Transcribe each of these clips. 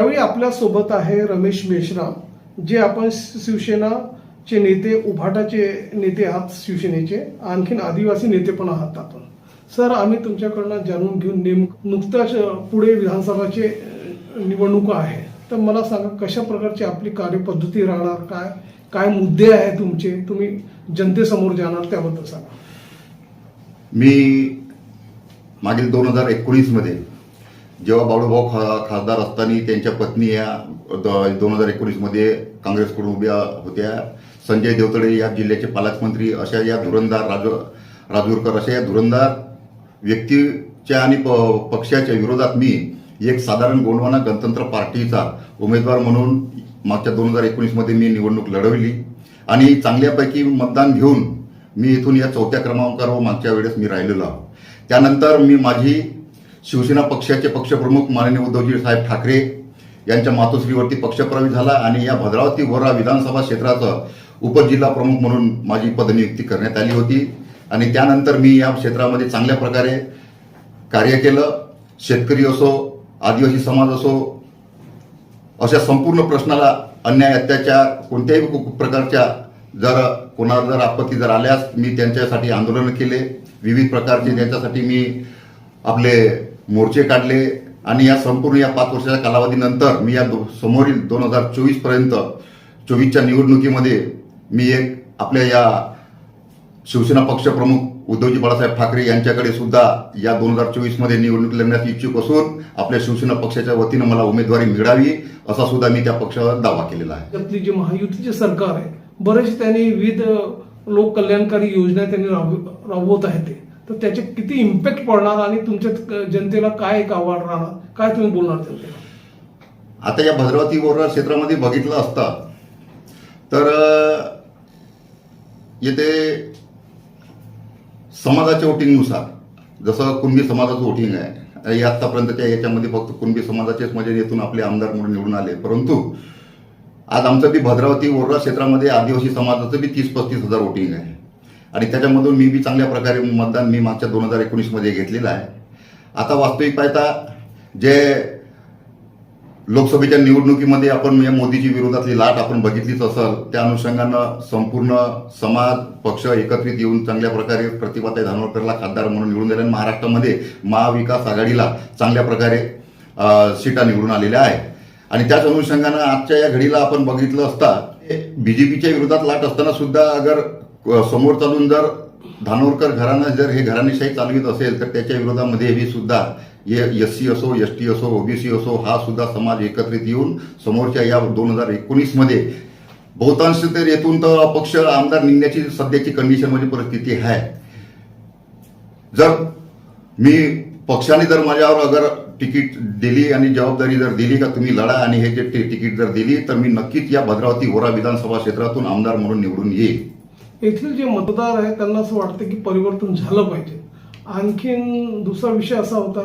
यावेळी आपल्यासोबत आहे रमेश मेश्राम जे आपण शिवसेनाचे नेते उभाटाचे नेते आहात शिवसेनेचे आणखीन आदिवासी नेते पण आहात आपण. सर आम्ही तुमच्याकडनं जाणून घेऊन नेम नुकताच पुढे विधानसभाचे निवडणूक निवडणुका आहे. तर मला सांगा कशा प्रकारची आपली कार्यपद्धती राहणार? काय काय मुद्दे आहे तुमचे? तुम्ही जनतेसमोर जाणार त्याबद्दल सांगा. मी मागील दोन हजार एकोणीसमध्ये जेव्हा बाळूभाऊ खा खासदार असताना त्यांच्या पत्नी या दोन हजार एकोणीसमध्ये काँग्रेसकडून उभ्या होत्या. संजय देवतळे या जिल्ह्याचे पालकमंत्री अशा या धुरंदार राजू राजूरकर अशा या धुरंदार व्यक्तीच्या आणि प- पक्षाच्या विरोधात मी एक साधारण गोंडवाना गणतंत्र पार्टीचा उमेदवार म्हणून मागच्या दोन हजार एकोणीसमध्ये मी निवडणूक लढवली आणि चांगल्यापैकी मतदान घेऊन मी इथून या चौथ्या क्रमांकावर मागच्या वेळेस मी राहिलेलो आहो. त्यानंतर मी माझी शिवसेना पक्षाचे पक्षप्रमुख माननीय उद्धवजी साहेब ठाकरे यांच्या मातोश्रीवरती पक्षप्रवेश झाला आणि या भद्रावती वरा विधानसभा क्षेत्राचं उपजिल्हा प्रमुख म्हणून माझी पदनियुक्ती करण्यात आली होती. आणि त्यानंतर मी या क्षेत्रामध्ये चांगल्या प्रकारे कार्य केलं. शेतकरी असो आदिवासी समाज असो अशा संपूर्ण प्रश्नाला अन्याय अत्याचार कोणत्याही कु- प्रकारच्या जर कोणाला जर आपत्ती जर आल्यास मी त्यांच्यासाठी आंदोलन केले. विविध प्रकारचे त्यांच्यासाठी मी आपले मोर्चे काढले आणि या संपूर्ण या पाच वर्षाच्या कालावधीनंतर मी या दो- समोरील दोन हजार चोवीसपर्यंत चोवीसच्या निवडणुकीमध्ये मी एक आपल्या या शिवसेना पक्षप्रमुख उद्धवजी बाळासाहेब ठाकरे यांच्याकडे सुद्धा या दोन हजार चोवीसमध्ये निवडणूक लढण्यास इच्छुक असून आपल्या शिवसेना पक्षाच्या वतीनं मला उमेदवारी मिळावी असा सुद्धा मी त्या पक्षावर दावा केलेला आहे. आपली जी महायुतीचे सरकार आहे बरेच त्यांनी विविध लोक कल्याणकारी योजना त्यांनी राबवत आहेत ते. तर त्याचे किती इम्पॅक्ट पडणार आणि तुमच्या जनतेला काय एक आव्हान राहणार? काय तुम्ही बोलणार जनतेला? आता या भद्रावती वोरा क्षेत्रामध्ये बघितलं असता तर येथे समाजाच्या वोटिंगनुसार जसं कुणबी समाजाचं वोटिंग आहे आणि आतापर्यंतच्या याच्यामध्ये फक्त कुणबी समाजाचेच म्हणजे येथून आपले आमदार म्हणून निवडून आले परंतु आज आमचं बी भद्रावती ओरडा क्षेत्रामध्ये आदिवासी समाजाचं बी तीस पस्तीस हजार वोटिंग आहे. आणि त्याच्यामधून मी बी चांगल्या प्रकारे मतदान मी मागच्या दोन हजार एकोणीसमध्ये घेतलेलं आहे. आता वास्तविक पाहता जे लोकसभेच्या निवडणुकीमध्ये आपण या मोदीची विरोधातली लाट आपण बघितलीच असल त्या अनुषंगानं संपूर्ण समाज पक्ष एकत्रित येऊन चांगल्या प्रकारे प्रतिभाताई धानोरकरला खासदार म्हणून निवडून दिले आणि महाराष्ट्रामध्ये महाविकास आघाडीला चांगल्या प्रकारे सीटा निवडून आलेल्या आहेत. आणि त्याच अनुषंगानं आजच्या या घडीला आपण बघितलं असता बीजेपीच्या विरोधात लाट असताना सुद्धा अगर समोर चालून जर धानोरकर घराणं जर हे घराणेशाही चालवित असेल तर त्याच्या विरोधामध्ये हे सुद्धा एस सी असो एस टी असो ओबीसी असो हा सुद्धा समाज एकत्रित येऊन समोरच्या या दोन हजार एकोणीसमध्ये बहुतांश तर येथून तर अपक्ष आमदार निघण्याची सध्याची कंडिशन म्हणजे परिस्थिती आहे. जर मी पक्षाने जर माझ्यावर अगर तिकीट दिली आणि जबाबदारी जर दिली का तुम्ही लढा आणि हे जे तिकीट जर दिली तर मी नक्कीच या भद्रावती होरा विधानसभा क्षेत्रातून आमदार म्हणून निवडून येईल. येथील जे मतदार आहेत त्यांना असं वाटतं की परिवर्तन झालं पाहिजे. आणखीन दुसरा विषय असा होता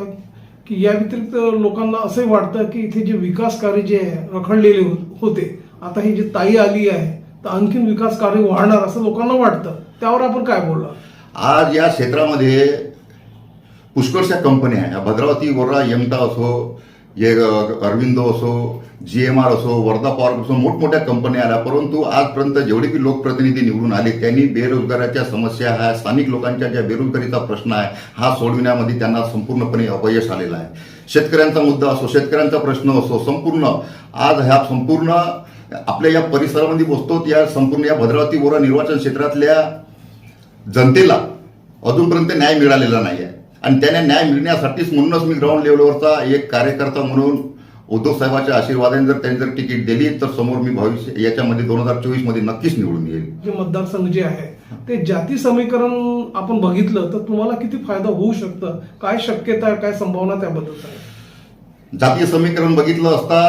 की या व्यतिरिक्त लोकांना असंही वाटतं की इथे जे विकास कार्य जे आहे रखडलेले हो-, होते आता ही जी ताई आली आहे तर आणखीन विकास कार्य वाढणार असं लोकांना वाटतं. त्यावर आपण काय बोलला आज या क्षेत्रामध्ये पुष्कळशा कंपन्या आहे भद्रावती गोरा यमता असो जे अरविंदो असो जी एम आर असो वर्धा पॉवर असो मोठमोठ्या कंपन्या आल्या. परंतु आजपर्यंत जेवढे की लोकप्रतिनिधी निवडून आले त्यांनी बेरोजगाराच्या समस्या ह्या स्थानिक लोकांच्या ज्या बेरोजगारीचा प्रश्न आहे हा सोडविण्यामध्ये त्यांना संपूर्णपणे अपयश आलेला आहे. शेतकऱ्यांचा मुद्दा असो शेतकऱ्यांचा प्रश्न असो संपूर्ण आज ह्या संपूर्ण आपल्या या परिसरामध्ये बसतो या संपूर्ण या भद्रावती बोरा निर्वाचन क्षेत्रातल्या जनतेला अजूनपर्यंत न्याय मिळालेला नाही आहे आणि त्याने न्याय मिळण्यासाठीच म्हणूनच मी ग्राउंड लेवलवरचा एक कार्यकर्ता म्हणून उद्धव साहेबांच्या आशीर्वादाने जर त्यांनी जर तिकीट दिली तर समोर मी भविष्य याच्यामध्ये दोन हजार चोवीसमध्ये नक्कीच निवडून येईल. जे मतदारसंघ जे आहे ते जाती समीकरण आपण बघितलं तर तुम्हाला किती फायदा होऊ शकतं? काय शक्यता काय संभावना त्याबद्दल. जातीय समीकरण बघितलं असता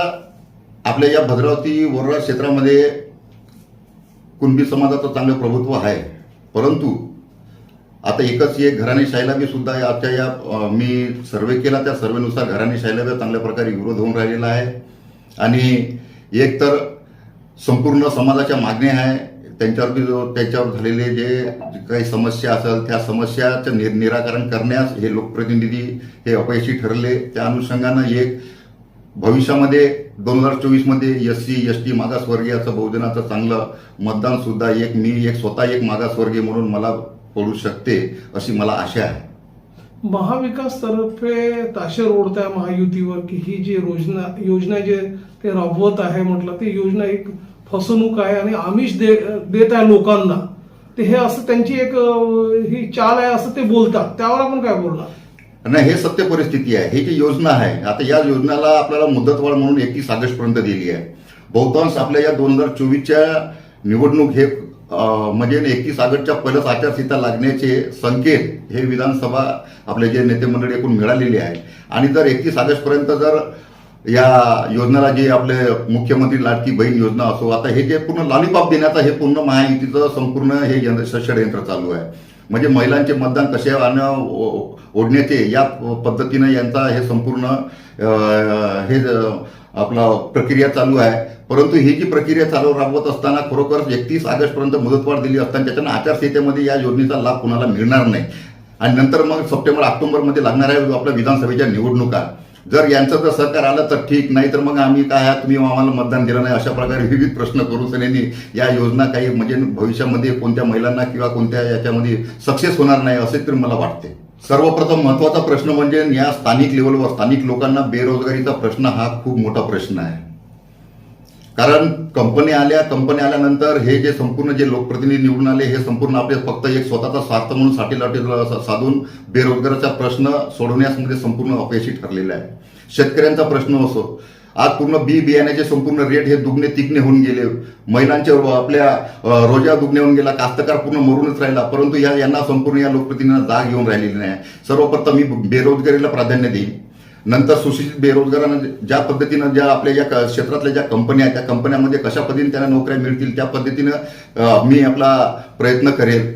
आपल्या या भद्रावती वरोरा क्षेत्रामध्ये कुणबी समाजाचं चांगलं प्रभुत्व आहे. परंतु आता एकच एक घराणेशाहीला बी सुद्धा या- आजच्या या मी सर्वे केला त्या सर्वेनुसार घराणेशाहीला बी चांगल्या प्रकारे विरोध होऊन राहिलेला आहे. आणि एक तर संपूर्ण समाजाच्या मागण्या आहे. त्यांच्यावर बी जो त्याच्यावर झालेले जे काही समस्या असेल त्या समस्याचं निर निराकरण करण्यास हे लोकप्रतिनिधी हे अपयशी ठरले. त्या अनुषंगानं एक भविष्यामध्ये दोन हजार चोवीसमध्ये एस सी एस टी मागासवर्गीयाचं बहुजनाचं चांगलं मतदानसुद्धा एक मी एक स्वतः एक मागासवर्गीय म्हणून मला पडू शकते अशी मला आशा आहे. महाविकास तर्फे ताशेर ओढताय महायुतीवर की ही जी योजना योजना जे ते राबवत आहे म्हटलं ती योजना एक फसवणूक आहे आणि आमिष दे देत आहे लोकांना. ते हे असं त्यांची एक ही चाल आहे असं ते बोलतात. त्यावर आपण काय बोलणार? नाही हे सत्य परिस्थिती आहे. ही जी योजना आहे आता या योजनेला आपल्याला मुदतवाढ म्हणून एकतीस ऑगस्ट पर्यंत दिली आहे. बहुतांश आपल्या या दोन हजार चोवीसच्या निवडणूक हे म्हणजे एकतीस ऑगस्टच्या पहिलंच आचारसंहिता लागण्याचे संकेत हे विधानसभा आपले जे नेते मंडळी एकूण मिळालेले आहे आणि जर एकतीस ऑगस्टपर्यंत जर या योजनेला जे आपले मुख्यमंत्री लाडकी बहीण योजना असो आता हे जे पूर्ण लॉलीपॉप देण्याचं हे पूर्ण महायुतीचं संपूर्ण हे यंत्र षडयंत्र चालू आहे. म्हणजे महिलांचे मतदान कसे आणं ओढण्याचे या पद्धतीनं यांचा हे संपूर्ण हे आपला प्रक्रिया चालू आहे. परंतु ही जी प्रक्रिया चालू राबवत असताना खरोखर एकतीस ऑगस्ट पर्यंत मुदतवाढ दिली असताना त्याच्यानं आचारसंहितेमध्ये या योजनेचा लाभ कुणाला मिळणार नाही. आणि नंतर मग सप्टेंबर ऑक्टोबरमध्ये लागणार आहे आपल्या विधानसभेच्या निवडणुका. जर यांचं जर सहकार आलं तर ठीक नाही तर मग आम्ही काय तुम्ही आम्हाला मतदान दिलं नाही. अशा प्रकारे विविध प्रश्न करू सनेनी या योजना काही म्हणजे भविष्यामध्ये कोणत्या महिलांना किंवा कोणत्या याच्यामध्ये सक्सेस होणार नाही असे तर मला वाटते. सर्वप्रथम महत्त्वाचा प्रश्न म्हणजे या स्थानिक लेवलवर स्थानिक लोकांना बेरोजगारीचा प्रश्न हा खूप मोठा प्रश्न आहे. कारण कंपनी आल्या कंपनी आल्यानंतर हे जे संपूर्ण जे लोकप्रतिनिधी निवडून आले हे संपूर्ण आपले फक्त एक स्वतःचा स्वार्थ म्हणून साठी लाटी साधून बेरोजगाराचा प्रश्न सोडवण्यास म्हणजे संपूर्ण अपयशी ठरलेला आहे. शेतकऱ्यांचा प्रश्न असो आज पूर्ण बी बियाण्याचे संपूर्ण रेट हे दुगणे तिगणे होऊन गेले. महिलांचे आपल्या रोजा दुगणे होऊन गेला. कास्तकार पूर्ण मरूनच राहिला. परंतु या यांना संपूर्ण या लोकप्रतिनिधींना जाग येऊन राहिलेली नाही. सर्वप्रथम मी बेरोजगारीला प्राधान्य देईन. नंतर सुशिक्षित बेरोजगारांना ज्या पद्धतीनं ज्या आपल्या या क्षेत्रातल्या ज्या कंपन्या आहेत त्या कंपन्यामध्ये कशा पद्धतीने त्यांना नोकऱ्या मिळतील त्या पद्धतीनं मी आपला प्रयत्न करेल.